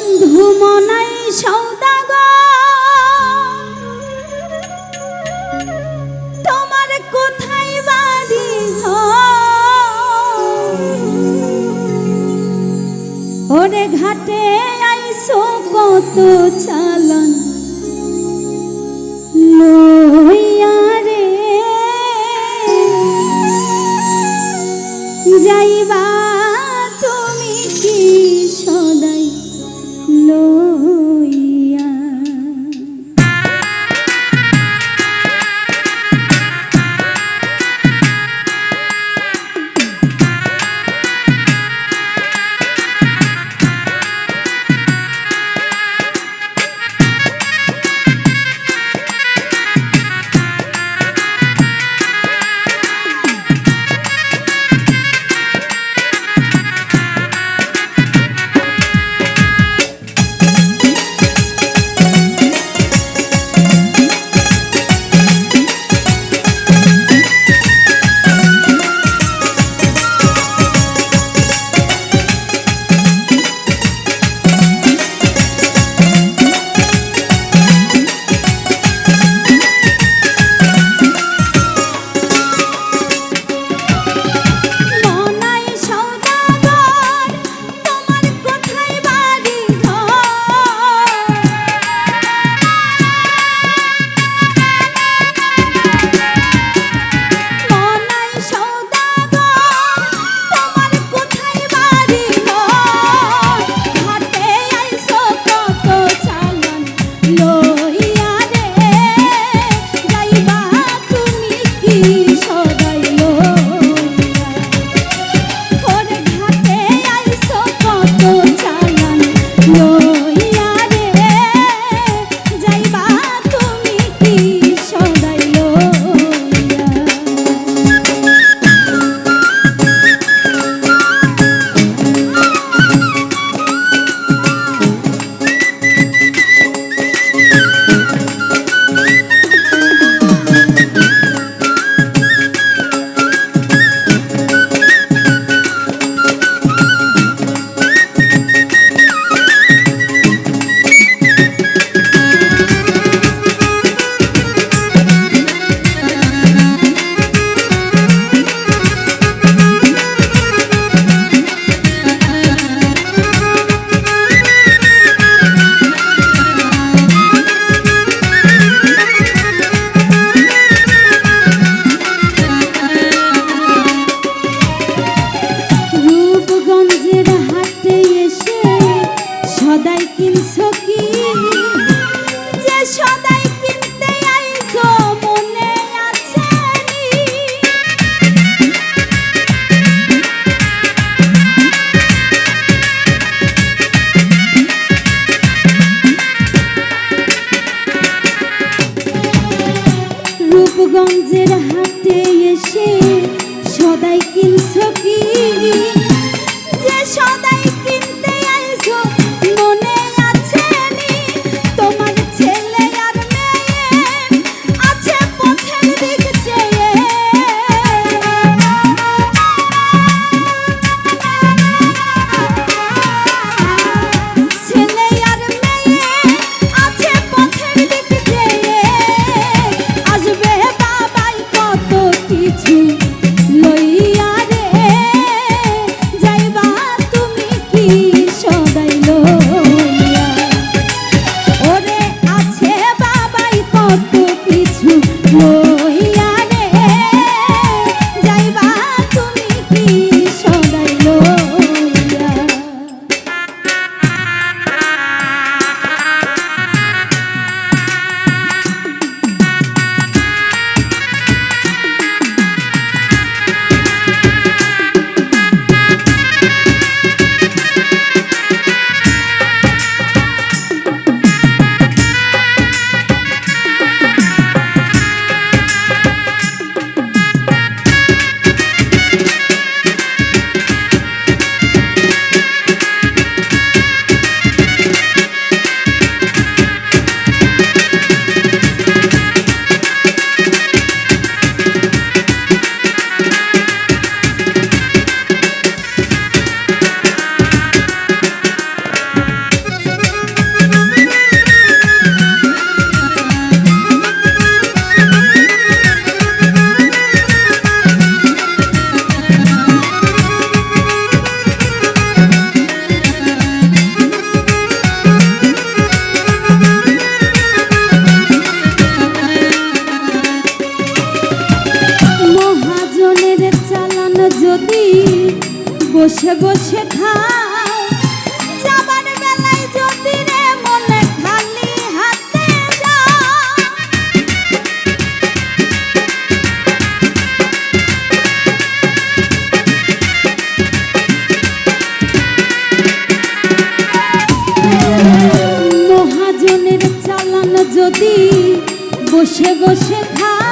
বন্ধু মনাই সৌদাগ তোমার কোথায় বাড়ি ওরে ঘাটে আইসো কত চালান। বসে বসে খা মহাজনের যদি বসে বসে খাও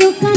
Bye.